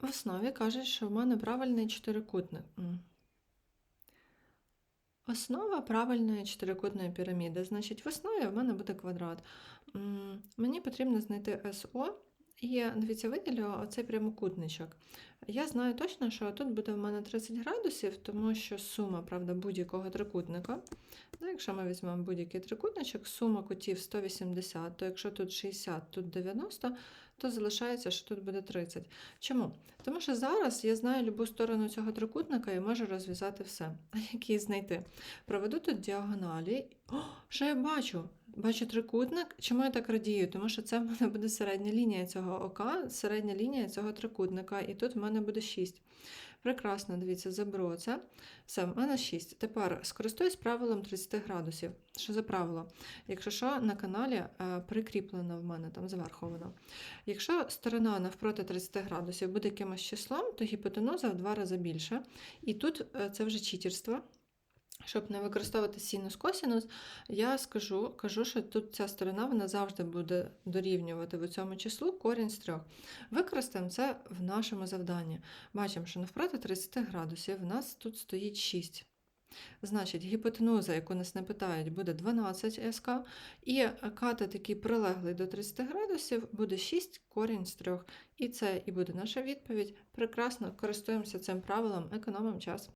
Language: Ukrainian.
В основі кажуть, що в мене правильний чотирикутник. Основа правильної чотирикутної піраміди. Значить, в основі в мене буде квадрат. Мені потрібно знайти СО. І дивіться, виділю оцей прямокутничок. Я знаю точно, що тут буде в мене 30 градусів, тому що сума, правда, будь-якого трикутника. Ну, якщо ми візьмемо будь-який трикутничок, сума кутів 180, то якщо тут 60, тут 90, то залишається, що тут буде 30. Чому? Тому що зараз я знаю любу сторону цього трикутника і можу розв'язати все. А як її знайти? Проведу тут діагоналі. О, що я бачу? Бачу трикутник. Чому я так радію? Тому що це в мене буде середня лінія цього ока, середня лінія цього трикутника, і тут в мене буде 6. Прекрасно, дивіться, заберу це. Все, в мене 6. Тепер скористуюсь правилом 30 градусів. Що за правило? Якщо що, на каналі е, прикріплено в мене там зверху. Якщо сторона навпроти 30 градусів буде якимось числом, то гіпотенуза в два рази більше. І тут е, це вже читерство. Щоб не використовувати синус-косінус, я скажу, кажу, що тут ця сторона вона завжди буде дорівнювати в цьому числу корінь з трьох. Використаємо це в нашому завданні. Бачимо, що навпроти 30 градусів в нас тут стоїть 6. Значить, гіпотенуза, яку нас не питають, буде 12 СК, і катет, який прилеглий до 30 градусів, буде 6 корінь з 3. І це і буде наша відповідь. Прекрасно користуємося цим правилом, економимо час.